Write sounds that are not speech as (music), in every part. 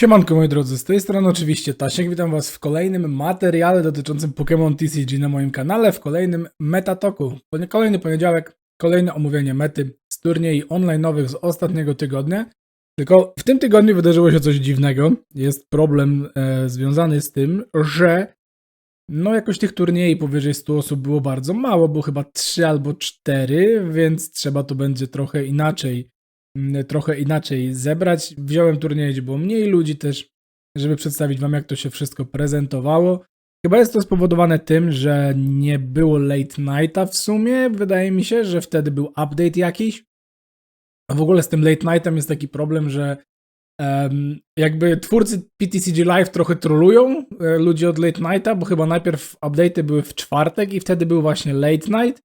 Siemanko moi drodzy, z tej strony oczywiście Tasiek, witam was w kolejnym materiale dotyczącym Pokémon TCG na moim kanale, w kolejnym Metatoku. Kolejny poniedziałek, kolejne omówienie mety z turniej online'owych z ostatniego tygodnia. Tylko w tym tygodniu wydarzyło się coś dziwnego. Jest problem e, związany z tym, że no jakoś tych turniej powyżej 100 osób było bardzo mało, było chyba 3 albo 4, więc trzeba to będzie trochę inaczej trochę inaczej zebrać. Wziąłem turniej, gdzie było mniej ludzi też, żeby przedstawić wam, jak to się wszystko prezentowało. Chyba jest to spowodowane tym, że nie było late nighta w sumie. Wydaje mi się, że wtedy był update jakiś. A w ogóle z tym late nightem jest taki problem, że em, jakby twórcy PTCG Live trochę trolują e, ludzi od late nighta, bo chyba najpierw update'y były w czwartek i wtedy był właśnie late night.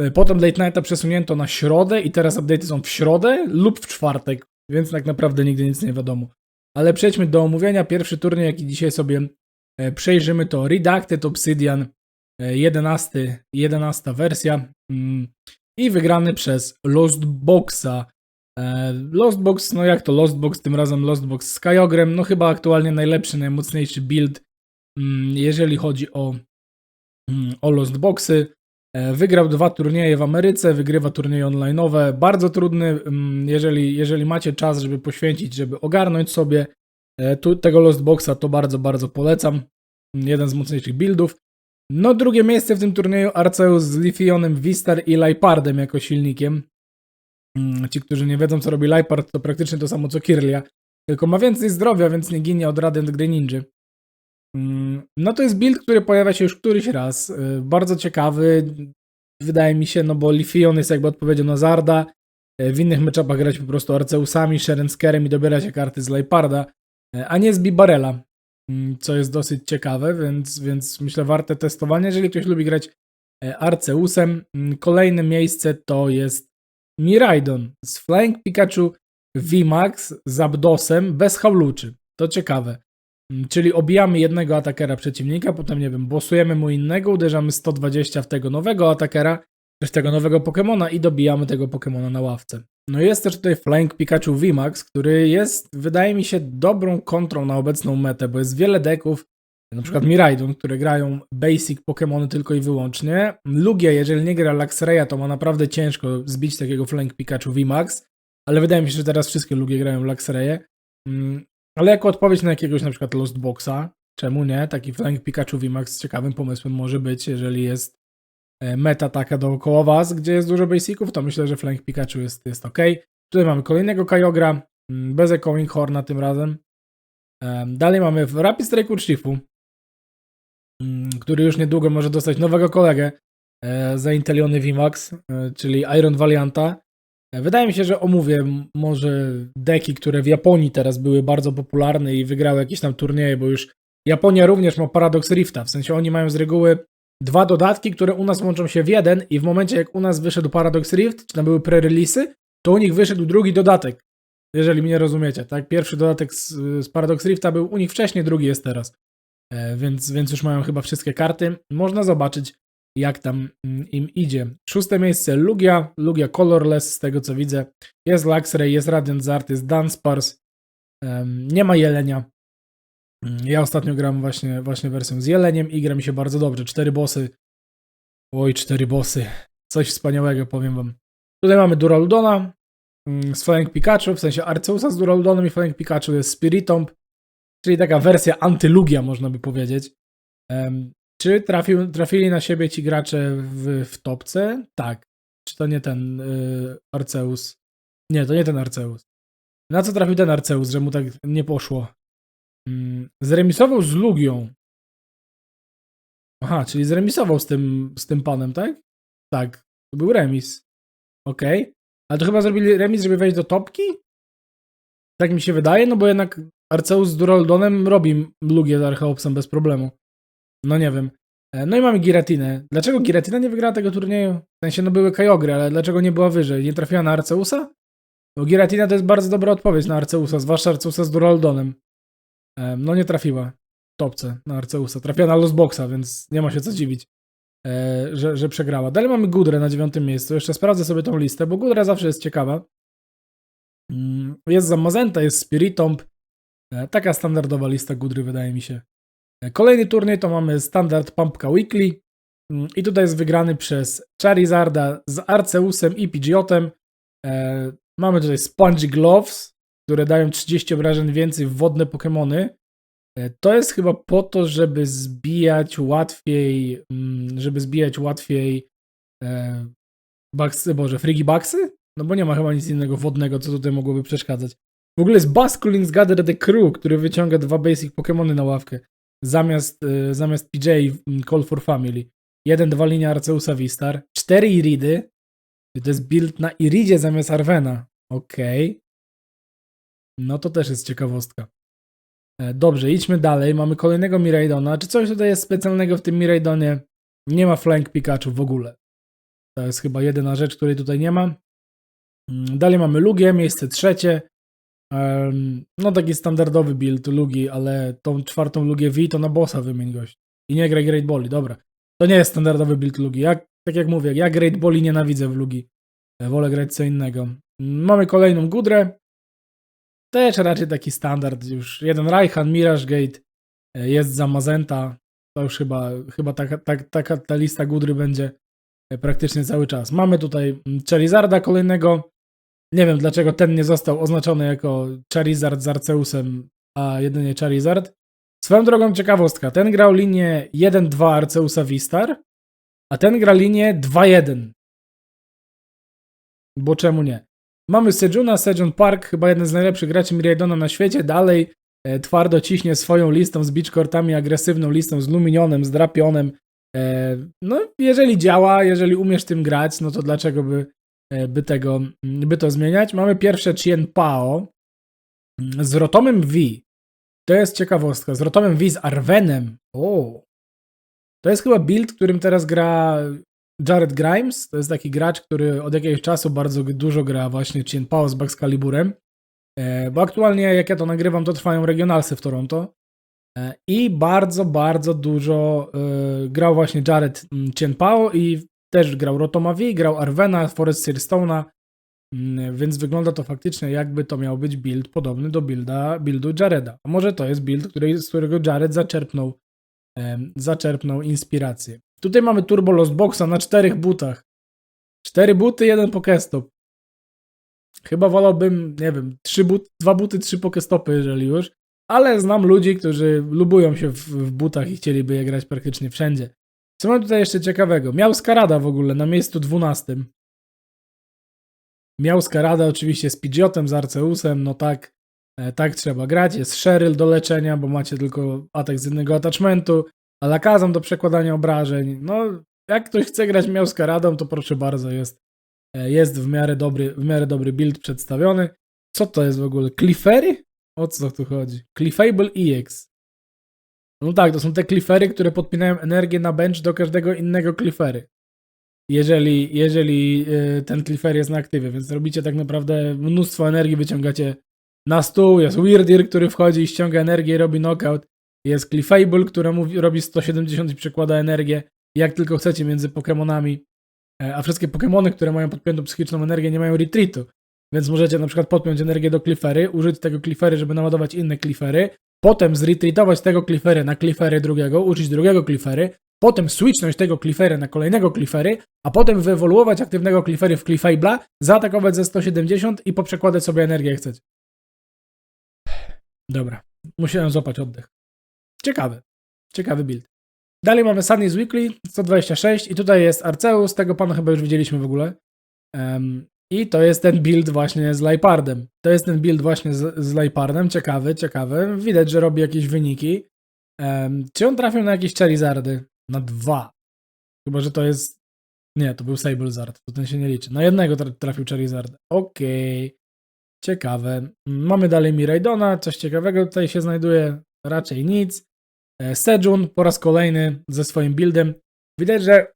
E, Potem Late Nighta przesunięto na środę i teraz update'y są w środę lub w czwartek, więc tak naprawdę nigdy nic nie wiadomo. Ale przejdźmy do omówienia. Pierwszy turniej, jaki dzisiaj sobie e, przejrzymy, to Redacted Obsidian e, 11, 11 wersja mm, i wygrany przez Lost Boxa. Lost Box, no jak to Lost Box, tym razem Lost Box z Kyogrem, no chyba aktualnie najlepszy, najmocniejszy build, mm, jeżeli chodzi o, mm, o Lost Boxy. E, Wygrał dwa turnieje w Ameryce, wygrywa turnieje online'owe. Bardzo trudny, mm, jeżeli, jeżeli macie czas, żeby poświęcić, żeby ogarnąć sobie e, tu, tego Lost Boxa, to bardzo, bardzo polecam. Jeden z mocniejszych buildów. No drugie miejsce w tym turnieju Arceus z Lifionem, Vistar i Lipardem jako silnikiem. Mm, Ci, którzy nie wiedzą, co robi Lipard, to praktycznie to samo co Kirlia. Tylko ma więcej zdrowia, więc nie ginie od Radiant Greninja. Mm, No to jest build, który pojawia się już któryś raz. y, Bardzo ciekawy, wydaje mi się, no bo Lifion jest jakby odpowiedzią na Zarda. y, W innych meczapach grać po prostu Arceusami, Sherenskerem i dobierać się karty z Liparda, y, a nie z Bibarela, mm, co jest dosyć ciekawe, więc, więc myślę warte testowania, jeżeli ktoś lubi grać Arceusem. Mm, Kolejne miejsce to jest Miraidon z Flying Pikachu VMAX z Abdosem bez hałluczy. To ciekawe. Mm, Czyli obijamy jednego atakera przeciwnika, potem nie wiem, bossujemy mu innego, uderzamy 120 w tego nowego atakera, czy w tego nowego Pokemona i dobijamy tego Pokemona na ławce. No jest też tutaj Flying Pikachu VMAX, który jest, wydaje mi się, dobrą kontrą na obecną metę, bo jest wiele deków, na przykład Miraidon, które grają basic Pokemony tylko i wyłącznie. Lugia, jeżeli nie gra Luxraya, to ma naprawdę ciężko zbić takiego Flying Pikachu VMAX, ale wydaje mi się, że teraz wszystkie Lugie grają Luxraye. Ale jako odpowiedź na jakiegoś na przykład Lost Boxa, czemu nie? Taki Flying Pikachu VMAX z ciekawym pomysłem może być, jeżeli jest e, meta taka dookoła was, gdzie jest dużo basiców, to myślę, że Flying Pikachu jest, jest ok. Tutaj mamy kolejnego Kyogre, mm, bez Echoing Horna tym razem. Em, Dalej mamy Rapid Strike Uczcifu, mm, który już niedługo może dostać nowego kolegę e, za Inteliony VMAX, e, czyli Iron Valianta. Wydaje mi się, że omówię może deki, które w Japonii teraz były bardzo popularne i wygrały jakieś tam turnieje, bo już Japonia również ma Paradox Rifta, w sensie oni mają z reguły dwa dodatki, które u nas łączą się w jeden i w momencie jak u nas wyszedł Paradox Rift, czy tam były pre-release'y, to u nich wyszedł drugi dodatek, jeżeli mnie rozumiecie, tak? Pierwszy dodatek z, z Paradox Rifta był u nich wcześniej, drugi jest teraz, e, więc, więc już mają chyba wszystkie karty. Można zobaczyć, jak tam mm, im idzie. Szóste miejsce Lugia, Lugia Colorless z tego co widzę. Jest Luxray, jest Radiant Zart, jest Dunsparce, em, nie ma Jelenia. Mm, Ja ostatnio gram właśnie, właśnie wersją z Jeleniem i gra mi się bardzo dobrze. Cztery bossy. Oj, cztery bossy. Coś wspaniałego, powiem wam. Tutaj mamy Duraludona mm, z Flying Pikachu, w sensie Arceusa z Duraludonem i Flying Pikachu jest Spiritomb, czyli taka wersja antylugia, można by powiedzieć. Czy trafił, trafili na siebie ci gracze w, w topce? Tak. Czy to nie ten y, Arceus? Nie, to nie ten Arceus. Na co trafił ten Arceus, że mu tak nie poszło? Mm, zremisował z Lugią. Aha, czyli zremisował z tym, z tym panem, tak? Tak, to był remis. Okej. Ale to chyba zrobili remis, żeby wejść do topki? Tak mi się wydaje, no bo jednak Arceus z Duraldonem robi Lugię z Archeopsem bez problemu. No nie wiem. E, No i mamy Giratinę. Dlaczego Giratina nie wygrała tego turnieju? W sensie, no były Kyogre, ale dlaczego nie była wyżej? Nie trafiła na Arceusa? Bo Giratina to jest bardzo dobra odpowiedź na Arceusa, zwłaszcza Arceusa z Duraldonem. E, No nie trafiła topce na Arceusa. Trafiła na Losboxa, więc nie ma się co dziwić, e, że, że przegrała. Dalej mamy Gudrę na dziewiątym miejscu. Jeszcze sprawdzę sobie tą listę, bo Gudra zawsze jest ciekawa. Mm, Jest Zamazenta, jest Spiritomb, Taka standardowa lista Gudry wydaje mi się. Kolejny turniej to mamy standard Pumpka Weekly Mm, i tutaj jest wygrany przez Charizarda z Arceusem i Pidgeotem. E, Mamy tutaj Sponge Gloves, które dają 30 obrażeń więcej w wodne Pokémony. E, To jest chyba po to, żeby zbijać łatwiej, mm, żeby zbijać łatwiej e, Bugsy, boże, Frigibugsy? No bo nie ma chyba nic innego wodnego, co tutaj mogłoby przeszkadzać. W ogóle jest Basculins Gather the Crew, który wyciąga dwa basic Pokémony na ławkę. Zamiast, e, zamiast PJ mm, Call for Family. Jeden, dwa linie Arceusa Vistar. Cztery Iridy. To jest build na Iridzie zamiast Arvena. Okej. No to też jest ciekawostka. E, Dobrze, idźmy dalej. Mamy kolejnego Miraidona. Czy coś tutaj jest specjalnego w tym Miraidonie? Nie ma Flank Pikachu w ogóle. To jest chyba jedyna rzecz, której tutaj nie ma. Mm, Dalej mamy Lugię, miejsce trzecie. No taki standardowy build Lugi, ale tą czwartą Lugię V to na bossa wymień gość. I nie graj Great Balli, dobra. To nie jest standardowy build Lugi. Jak, tak jak mówię, ja Great Balli nienawidzę w Lugi. E, Wolę grać co innego. Mm, Mamy kolejną Gudrę. Też raczej taki standard już. Jeden Raihan, Mirage Gate, e, jest za Mazenta. To już chyba, chyba taka, tak, taka ta lista Gudry będzie e, praktycznie cały czas. Mamy tutaj mm, Charizarda kolejnego. Nie wiem dlaczego ten nie został oznaczony jako Charizard z Arceusem, a jedynie Charizard. Swoją drogą ciekawostka. Ten grał linię 1-2 Arceusa Vistar, a ten gra linię 2-1. Bo czemu nie? Mamy Sejuna, Sejun Park, chyba jeden z najlepszych graczy Miraidona na świecie. Dalej e, twardo ciśnie swoją listą z beachcortami, agresywną listą z Luminionem, z Drapionem. E, no, jeżeli działa, jeżeli umiesz tym grać, no to dlaczego by, by tego, mm, by to zmieniać? Mamy pierwsze Chien Pao z Rotomem V. To jest ciekawostka. Z Rotomem V z Arvenem. O. To jest chyba build, którym teraz gra Jared Grimes. To jest taki gracz, który od jakiegoś czasu bardzo dużo gra właśnie Chien Pao z Baxcaliburem. E, bo aktualnie, jak ja to nagrywam, to trwają regionalsy w Toronto. E, I bardzo, bardzo dużo e, grał właśnie Jared mm, Chien Pao i też grał Rotoma V, grał Arvena, Forest Searstone'a, Mm, Więc wygląda to faktycznie, jakby to miał być build podobny do builda, buildu Jareda. A może to jest build, który, z którego Jared zaczerpnął, zaczerpnął inspirację. Tutaj mamy Turbo Lost Boxa na czterech butach. Cztery buty, jeden Pokestop. Chyba wolałbym, nie wiem, trzy but, dwa buty, trzy Pokestopy, jeżeli już. Ale znam ludzi, którzy lubują się w, w butach i chcieliby je grać praktycznie wszędzie. Co mam tutaj jeszcze ciekawego? Miał Skarada w ogóle na miejscu dwunastym. Miał Skarada oczywiście z Pidgeotem, z Arceusem, no tak, e, tak trzeba grać. Jest Sheryl do leczenia, bo macie tylko atak z jednego attachmentu, Alakazam do przekładania obrażeń. No, jak ktoś chce grać miał Skaradą, to proszę bardzo, jest, e, jest w miarę dobry, w miarę dobry build przedstawiony. Co to jest w ogóle? Cliffery? O co tu chodzi? Cliffable EX. No tak, to są te Cliffery, które podpinają energię na bench do każdego innego Cliffery jeżeli, jeżeli y, ten Cliffer jest na aktywie, więc robicie tak naprawdę mnóstwo energii, wyciągacie na stół, jest Weirdir, który wchodzi i ściąga energię i robi knockout, jest Cliffable, która robi 170 i przekłada energię, jak tylko chcecie między Pokémonami, E, a wszystkie Pokémony, które mają podpiętą psychiczną energię, nie mają retreatu, więc możecie na przykład podpiąć energię do Cliffery, użyć tego Cliffery, żeby naładować inne Cliffery, potem zretreatować tego Cliffery na Cliffery drugiego, użyć drugiego Cliffery, potem switchnąć tego Cliffery na kolejnego Cliffery, a potem wyewoluować aktywnego Cliffery w Cliffable'a, zaatakować ze 170 i poprzekładać sobie energię jak chcecie. Dobra, musiałem złapać oddech. Ciekawy, ciekawy build. Dalej mamy Sunny's Weekly 126 i tutaj jest Arceus, tego pana chyba już widzieliśmy w ogóle. I to jest ten build właśnie z Lipardem. To jest ten build właśnie z, z Lipardem, ciekawy, ciekawy. Widać, że robi jakieś wyniki. Em, czy on trafił na jakieś Charizardy? Na dwa. Chyba, że to jest... Nie, to był Sablezard, to ten się nie liczy. Na jednego tra- trafił Charizard. Okej. Ciekawe. Mamy dalej Miraidona, coś ciekawego tutaj się znajduje. Raczej nic. E, Sejun po raz kolejny ze swoim buildem. Widać, że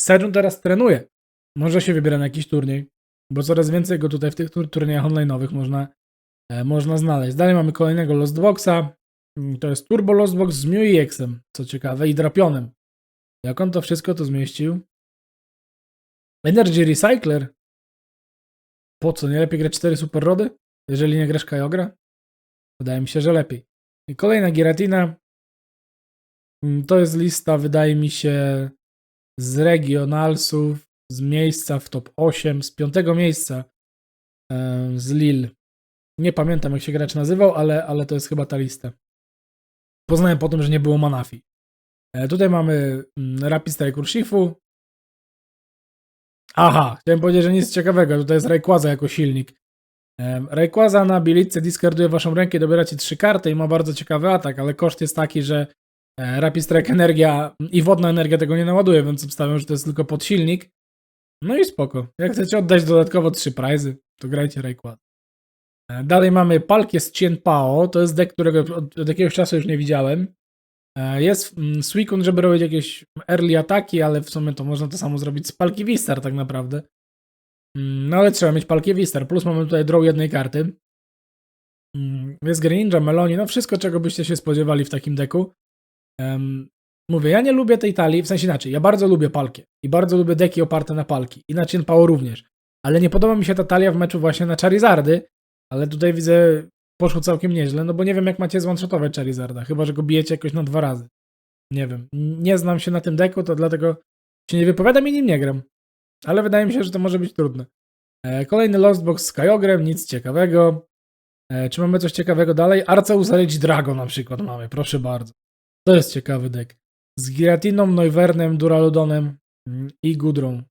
Sejun teraz trenuje. Może się wybiera na jakiś turniej, bo coraz więcej go tutaj w tych tur- turniejach online'owych można, e, można znaleźć. Dalej mamy kolejnego Lost Boxa. Mm, To jest Turbo Lost Box z Mew EX-em, co ciekawe, i Drapionem. Jak on to wszystko tu zmieścił? Energy Recycler? Po co? Nie lepiej grać 4 super rody? Jeżeli nie grasz Kajogra? Wydaje mi się, że lepiej. I kolejna Giratina. Mm, To jest lista, wydaje mi się, z regionalsów, z miejsca w top 8, z piątego miejsca e, z Lille. Nie pamiętam, jak się gracz nazywał, ale, ale to jest chyba ta lista. Poznałem po tym, że nie było Manafi. E, Tutaj mamy mm, Strike Urshifu. Aha, chciałem powiedzieć, że nic ciekawego. Tutaj jest Rayquaza jako silnik. Em, Rayquaza na bilitce discarduje waszą rękę, dobieracie trzy karty i ma bardzo ciekawy atak, ale koszt jest taki, że e, Rapid Strike energia i wodna energia tego nie naładuje, więc obstawiam, że to jest tylko podsilnik. No i spoko. Jak chcecie oddać dodatkowo trzy prizy, to grajcie Rayquaza. E, Dalej mamy Palkie z Chien Pao. To jest deck, którego od, od jakiegoś czasu już nie widziałem. E, Jest mm, Suicune, żeby robić jakieś early ataki, ale w sumie to można to samo zrobić z Palki Wistar tak naprawdę. Mm, No ale trzeba mieć Palki Wistar. Plus mamy tutaj draw jednej karty. Mm, Jest Greninja, Meloni, no wszystko czego byście się spodziewali w takim deku. Mówię, ja nie lubię tej talii, w sensie inaczej, ja bardzo lubię palkie i bardzo lubię deki oparte na palki i na Chin Pao również, ale nie podoba mi się ta talia w meczu właśnie na Charizardy, ale tutaj widzę, poszło całkiem nieźle, no bo nie wiem jak macie zwanshotować Charizarda, chyba że go bijecie jakoś na dwa razy. Nie wiem, nie znam się na tym deku, to dlatego się nie wypowiadam i nim nie gram, ale wydaje mi się, że to może być trudne. E, Kolejny Lost Box z Kyogrem, nic ciekawego. E, Czy mamy coś ciekawego dalej? Arceus Rage Dragon na przykład mamy, proszę bardzo. To jest ciekawy deck. Z Giratiną, Noivernem, Duralodonem mm, i Gudrą.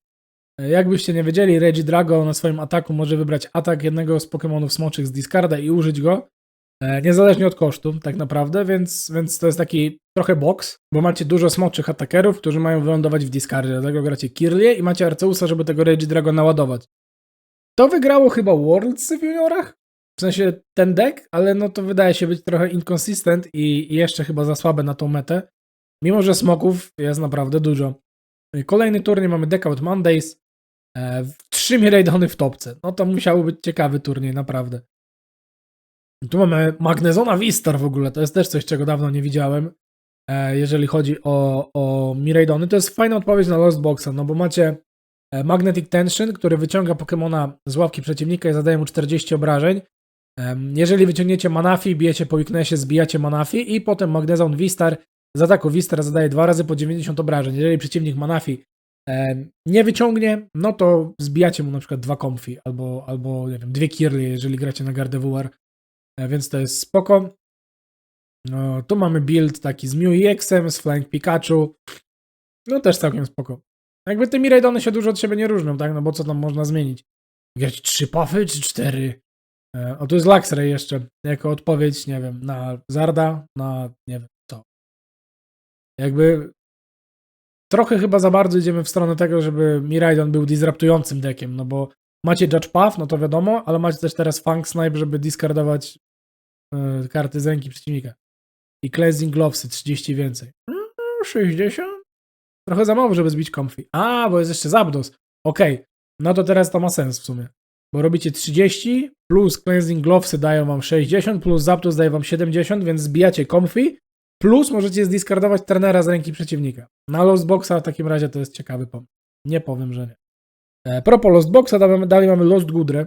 E, Jakbyście nie wiedzieli, Regi Drago na swoim ataku może wybrać atak jednego z Pokémonów smoczych z discarda i użyć go, e, niezależnie od kosztu, tak naprawdę, więc, więc to jest taki trochę box, bo macie dużo smoczych atakerów, którzy mają wylądować w discardzie, dlatego gracie Kirlię i macie Arceusa, żeby tego Regi Drago naładować. To wygrało chyba Worlds w juniorach? W sensie ten deck, ale no to wydaje się być trochę inconsistent i jeszcze chyba za słabe na tą metę. Mimo, że smoków jest naprawdę dużo. Kolejny turniej mamy Deckout Mondays. E, trzy Miraidony w topce. No to musiał być ciekawy turniej, naprawdę. Tu mamy Magnezona Vistar w ogóle. To jest też coś, czego dawno nie widziałem. E, jeżeli chodzi o, o Miraidony. To jest fajna odpowiedź na Lost Boxa, no bo macie e, Magnetic Tension, który wyciąga Pokemona z ławki przeciwnika i zadaje mu 40 obrażeń. Jeżeli wyciągniecie Manafi, bijecie po weaknessie, zbijacie Manafi i potem Magnezon Vistar z ataku Vistar zadaje dwa razy po 90 obrażeń. Jeżeli przeciwnik Manafi nie wyciągnie, no to zbijacie mu na przykład dwa Comfy albo, albo nie wiem, dwie Kirlie, jeżeli gracie na Gardevoir. E, więc to jest spoko. No, tu mamy build taki z Mew EX-em, z Flying Pikachu. No też całkiem spoko. Jakby te Miraidony się dużo od siebie nie różnią, tak? No bo co tam można zmienić? Grać trzy puffy czy cztery? E, O, tu jest Luxray jeszcze, jako odpowiedź, nie wiem, na Zarda, na nie wiem. Jakby trochę chyba za bardzo idziemy w stronę tego, żeby Miraidon był disruptującym deckiem, no bo macie Judge Puff, no to wiadomo, ale macie też teraz Fang Snipe, żeby discardować e, karty z ręki przeciwnika. I Cleansing Glovesy, 30 więcej. Mm, 60? Trochę za mało, żeby zbić Comfy. A, bo jest jeszcze Zapdos. Okej, no to teraz to ma sens w sumie. Bo robicie 30, plus Cleansing Glovesy dają wam 60, plus Zapdos daje wam 70, więc zbijacie Comfy, plus możecie zdiskardować trenera z ręki przeciwnika. Na Lost Boxa w takim razie to jest ciekawy pomysł. Nie powiem, że nie. E, propos Lost Boxa, dalej, mamy Lost Gudrę.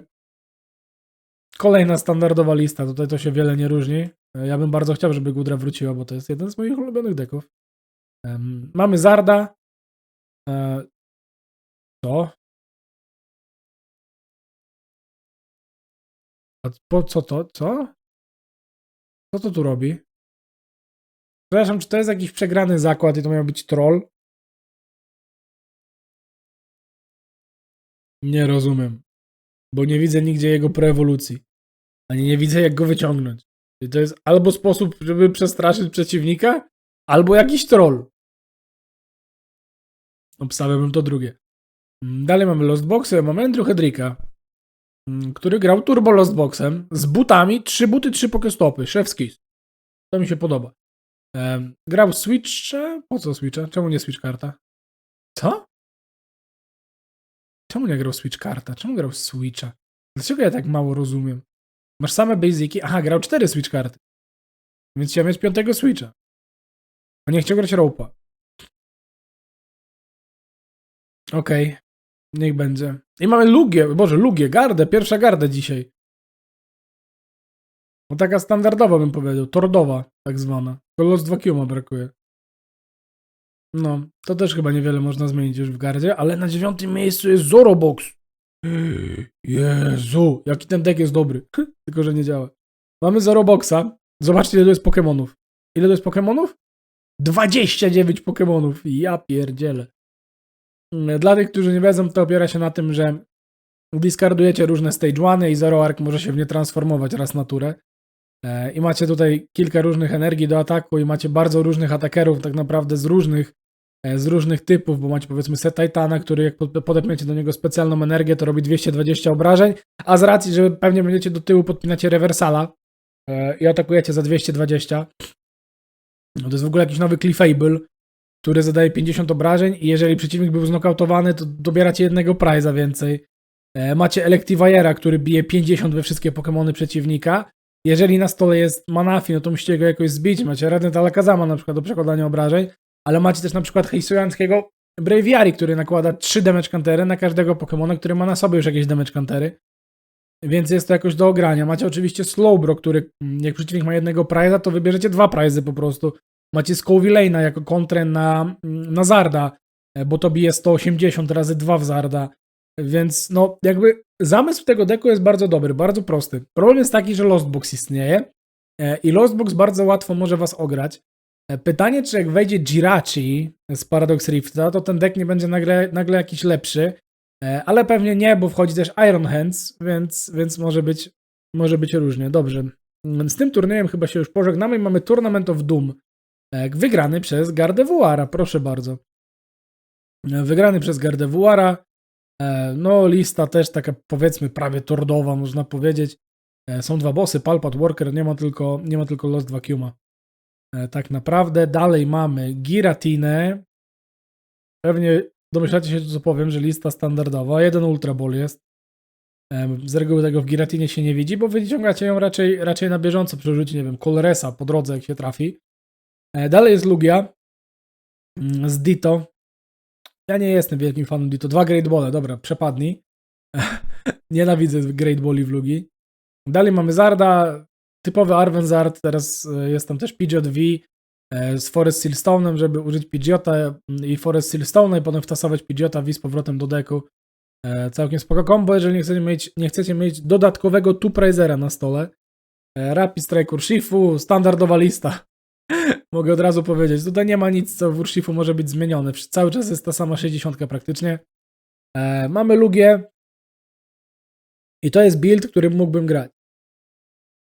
Kolejna standardowa lista, tutaj to się wiele nie różni. E, Ja bym bardzo chciał, żeby Gudra wróciła, bo to jest jeden z moich ulubionych deków. Em, Mamy Zarda. E, To. A po co to? Co? Co to tu robi? Przepraszam, czy to jest jakiś przegrany zakład i to miał być troll? Nie rozumiem. Bo nie widzę nigdzie jego preewolucji. Ani nie widzę, jak go wyciągnąć. I to jest albo sposób, żeby przestraszyć przeciwnika, albo jakiś troll. Obstawiałbym to drugie. Mm, Dalej mamy Lost Boxy, mamy Andrew Hedricka, mm, który grał Turbo Lost Boxem z butami, trzy buty, trzy pokestopy, szewski. To mi się podoba. Em, grał Switcha? Po co Switcha? Czemu nie Switch karta? Co? Czemu nie grał Switch karta? Czemu grał Switcha? Dlaczego ja tak mało rozumiem? Masz same basiki? Aha, grał cztery Switch karty. Więc chciał mieć piątego Switcha. A nie chciał grać Rope'a. Okej. Niech będzie. I mamy Lugię. Boże, Lugię, gardę. Pierwsza gardę dzisiaj. No taka standardowa bym powiedział, tordowa tak zwana. Tylko Lost Vacuuma brakuje. No, to też chyba niewiele można zmienić już w gardzie, ale na dziewiątym miejscu jest Zorobox. (gasps) Jezu, jaki ten deck jest dobry. (laughs) Tylko, że nie działa. Mamy Zoroboxa. Zobaczcie, ile to jest Pokemonów. Ile to jest Pokemonów? 29 Pokemonów. Ja pierdzielę. Mm, Dla tych, którzy nie wiedzą, to opiera się na tym, że discardujecie różne stage 1 i Zoroark może się w nie transformować raz na turę. E, I macie tutaj kilka różnych energii do ataku i macie bardzo różnych atakerów, tak naprawdę z różnych, e, z różnych typów, bo macie powiedzmy set Titana, który jak pod- podepniecie do niego specjalną energię, to robi 220 obrażeń, a z racji, że pewnie będziecie do tyłu podpinacie rewersala e, i atakujecie za 220. No to jest w ogóle jakiś nowy Cleafable, który zadaje 50 obrażeń i jeżeli przeciwnik był znokautowany, to dobieracie jednego prize'a więcej. Macie Electiviera, który bije 50 we wszystkie Pokémony przeciwnika. Jeżeli na stole jest Manafi, no to musicie go jakoś zbić. Macie Rednet Alakazama na przykład do przekładania obrażeń, ale macie też na przykład hejsującego Braviary, który nakłada 3 damage countery na każdego Pokémona, który ma na sobie już jakieś damage countery. Więc jest to jakoś do ogrania. Macie oczywiście Slowbro, który mm, jak przeciwnik ma jednego prize'a, to wybierzecie dwa prize'y po prostu. Macie Scovillane'a jako kontrę na, mm, na Zarda, e, bo to bije 180 razy 2 w Zarda. Więc no, jakby zamysł tego deku jest bardzo dobry, bardzo prosty. Problem jest taki, że Lostbox istnieje e, i Lostbox bardzo łatwo może was ograć. E, Pytanie, czy jak wejdzie Jirachi z Paradox Rifta, to ten deck nie będzie nagle, nagle jakiś lepszy, E, ale pewnie nie, bo wchodzi też Iron Hands, więc, więc może, być, może być różnie. Dobrze. Mm, Z tym turniejem chyba się już pożegnamy mamy Tournament of Doom, wygrany przez Gardevuara, proszę bardzo. Wygrany przez Gardevuara. E, No, lista też taka powiedzmy prawie tordowa, można powiedzieć. E, Są dwa bossy, Palpat Worker, nie ma tylko, nie ma tylko Lost Vacuuma. E, Tak naprawdę. Dalej mamy Giratinę. Pewnie domyślacie się, co powiem, że lista standardowa. Jeden Ultra Ball jest. Z reguły tego w Giratinie się nie widzi, bo wyciągacie ją raczej, raczej na bieżąco przy użyciu, nie wiem, Colresa po drodze, jak się trafi. Dalej jest Lugia mm, z Ditto. Ja nie jestem wielkim fanem Ditto. Dwa Great Ball, dobra, przepadnij. (laughs) Nienawidzę Great Balli w Lugi. Dalej mamy Zarda, typowy Arvenzard, teraz e, jest tam też Pidgeot V e, z Forest Sealstone'em, żeby użyć Pidgeota mm, i Forest Sealstone'a i potem wtasować Pidgeota V z powrotem do deku. E, Całkiem spoko combo, jeżeli nie chcecie mieć, nie chcecie mieć dodatkowego Two na stole. Rapid Strike Urshifu, standardowa lista. Mogę od razu powiedzieć. Tutaj nie ma nic, co w Urshifu może być zmienione. Cały czas jest ta sama 60 praktycznie. E, mamy Lugię. I to jest build, którym mógłbym grać.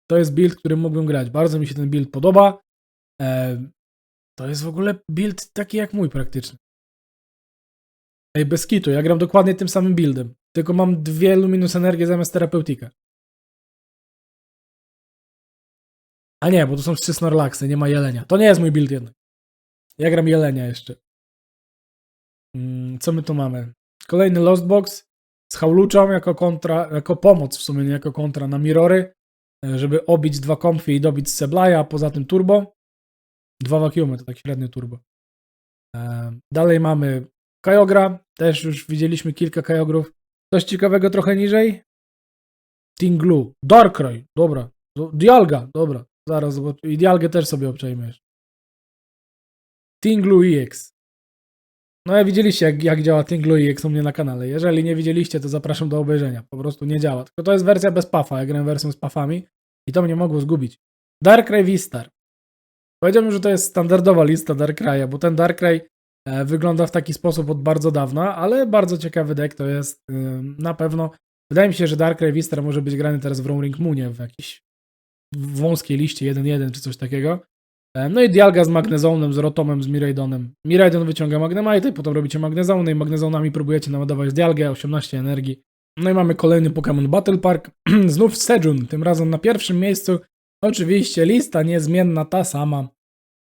To jest build, którym mógłbym grać. Bardzo mi się ten build podoba. E, to jest w ogóle build taki jak mój praktycznie. Ej, bez kitu, ja gram dokładnie tym samym buildem. Tylko mam dwie Luminus Energię zamiast Terapeutika. A nie, bo to są trzy Snorlaxy, nie ma Jelenia. To nie jest mój build jednak. Ja gram Jelenia jeszcze. Mm, Co my tu mamy? Kolejny Lost Box z Hauluczą jako kontra, jako pomoc w sumie, nie jako kontra na Mirory, e, żeby obić dwa komfy i dobić Seblaja, a poza tym turbo. Dwa vacuumy, to tak średnie turbo. E, Dalej mamy Kajogra, też już widzieliśmy kilka Kajogrów. Coś ciekawego trochę niżej? Tinglu, Darkrai, dobra. Do- Dialga, dobra. Zaraz zobacz. I Dialgę też sobie obczajmy jeszcze. Tinglu EX. No ja widzieliście jak, jak działa Tinglu EX u mnie na kanale. Jeżeli nie widzieliście, to zapraszam do obejrzenia. Po prostu nie działa. Tylko to jest wersja bez puffa. Ja grałem wersją z puffami i to mnie mogło zgubić. Darkrai Vistar. Powiedziałbym, że to jest standardowa lista Darkrai'a, bo ten Darkrai e, wygląda w taki sposób od bardzo dawna, ale bardzo ciekawy deck to jest na pewno. Wydaje mi się, że Darkrai Vistar może być grany teraz w Roaring Moonie w jakiejś wąskiej liście 1-1 czy coś takiego. E, No i Dialga z Magnezonem, z Rotomem, z Miraidonem. Miraidon wyciąga Magnemite, potem robicie Magnezony i Magnezonami próbujecie naładować Dialgę, 18 energii. No i mamy kolejny Pokémon Battle Park, (clears throat) znów Sejun, tym razem na pierwszym miejscu. Oczywiście lista niezmienna, ta sama.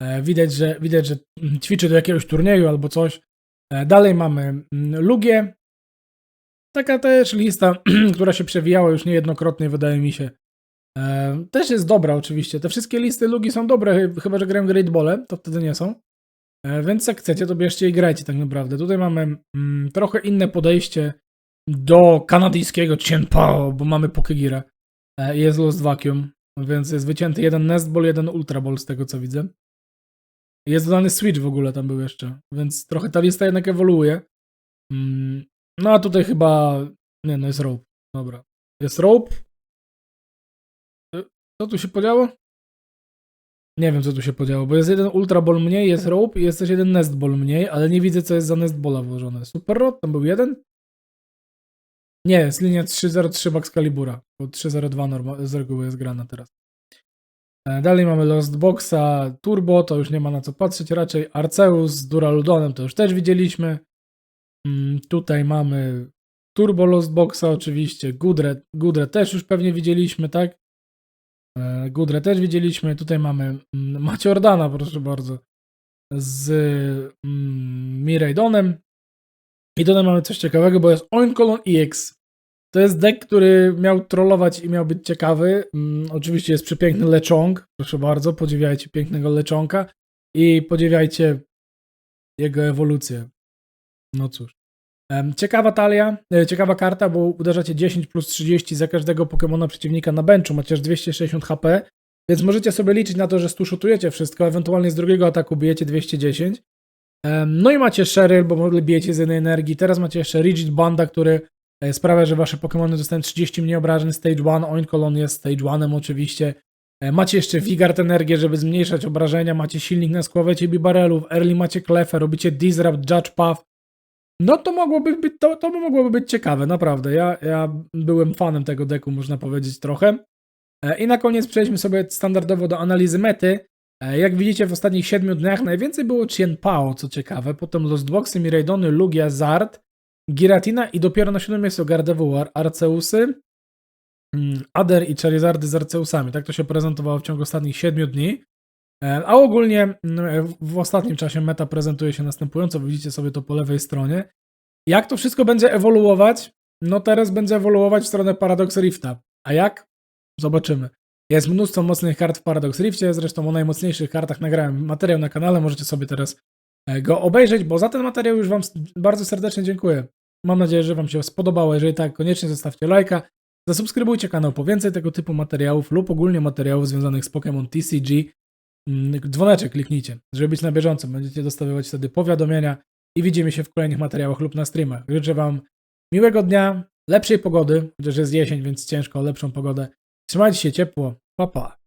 E, Widać, że, widać, że ćwiczy do jakiegoś turnieju albo coś. E, Dalej mamy mm, Lugię. Taka też lista, (clears throat) która się przewijała już niejednokrotnie, wydaje mi się. E, Też jest dobra oczywiście. Te wszystkie listy Lugi są dobre, ch- chyba że grają Great Ball, to wtedy nie są. E, Więc jak chcecie, to bierzcie i grajcie tak naprawdę. Tutaj mamy mm, trochę inne podejście do kanadyjskiego Cienpao, bo mamy Pokegira. E, Jest Lost Vacuum. Więc jest wycięty jeden Nest Ball, jeden Ultra Ball z tego co widzę. Jest dodany Switch w ogóle tam był jeszcze, więc trochę ta lista jednak ewoluuje. Mm, No a tutaj chyba, nie no jest Rope, dobra. Jest Rope. Co tu się podziało? Nie wiem co tu się podziało, bo jest jeden Ultra Ball mniej, jest Rope i jest też jeden Nest Ball mniej, ale nie widzę co jest za Nest Balla włożone. Super Rod, tam był jeden? Nie, jest linia 303 Max Calibura, bo 302 norma- z reguły jest grana teraz. E, Dalej mamy Lost Boxa Turbo, to już nie ma na co patrzeć raczej. Arceus z Duraludonem to już też widzieliśmy. Mm, Tutaj mamy Turbo Lost Boxa oczywiście, Gudre, Gudre też już pewnie widzieliśmy, tak? E, Gudre też widzieliśmy. Tutaj mamy mm, Maciordana, proszę bardzo, z mm, Miraidonem. I tutaj mamy coś ciekawego, bo jest Oinkolon EX. To jest deck, który miał trollować i miał być ciekawy. Mm, oczywiście jest przepiękny leczong. Proszę bardzo, podziwiajcie pięknego leczonka i podziwiajcie jego ewolucję. No cóż. Ciekawa talia, e, ciekawa karta, bo uderzacie 10 plus 30 za każdego Pokemona przeciwnika na benchu, macie aż 260 HP, więc możecie sobie liczyć na to, że stuszutujecie wszystko, ewentualnie z drugiego ataku bijecie 210. Em, No i macie Sheryl, bo bijecie z jednej energii. Teraz macie jeszcze Rigid Banda, który e, sprawia, że wasze Pokemony dostają 30 mniej obrażeń Stage 1. Oinkolon jest Stage 1 oczywiście. E, Macie jeszcze Vigart energię, żeby zmniejszać obrażenia. Macie silnik na skławecie Bibarelów. Early macie Klefę, robicie Disrupt, Judge Puff. No to mogłoby być, to, to by mogłoby być ciekawe, naprawdę. Ja, ja byłem fanem tego deku, można powiedzieć trochę. E, I na koniec przejdźmy sobie standardowo do analizy mety. E, Jak widzicie w ostatnich 7 dniach najwięcej było Chien Pao, co ciekawe, potem Lostboxy, Miraidony, Lugia, Zard, Giratina i dopiero na 7 miejscu Gardevoir, Ar- Arceusy, mm, Ader i Charizardy z Arceusami. Tak to się prezentowało w ciągu ostatnich 7 dni. E, A ogólnie mm, w- w ostatnim czasie meta prezentuje się następująco, widzicie sobie to po lewej stronie. Jak to wszystko będzie ewoluować? No teraz będzie ewoluować w stronę Paradox Rifta. A jak? Zobaczymy. Jest mnóstwo mocnych kart w Paradox Riftie, zresztą o najmocniejszych kartach nagrałem materiał na kanale, możecie sobie teraz e, go obejrzeć, bo za ten materiał już Wam bardzo serdecznie dziękuję. Mam nadzieję, że Wam się spodobało. Jeżeli tak, koniecznie zostawcie lajka, zasubskrybujcie kanał po więcej tego typu materiałów lub ogólnie materiałów związanych z Pokémon TCG. Mm, Dzwoneczek kliknijcie, żeby być na bieżąco. Będziecie dostawywać wtedy powiadomienia i widzimy się w kolejnych materiałach lub na streamach. Życzę Wam miłego dnia, lepszej pogody, chociaż jest jesień, więc ciężko o lepszą pogodę. Trzymajcie się ciepło. Pa, pa.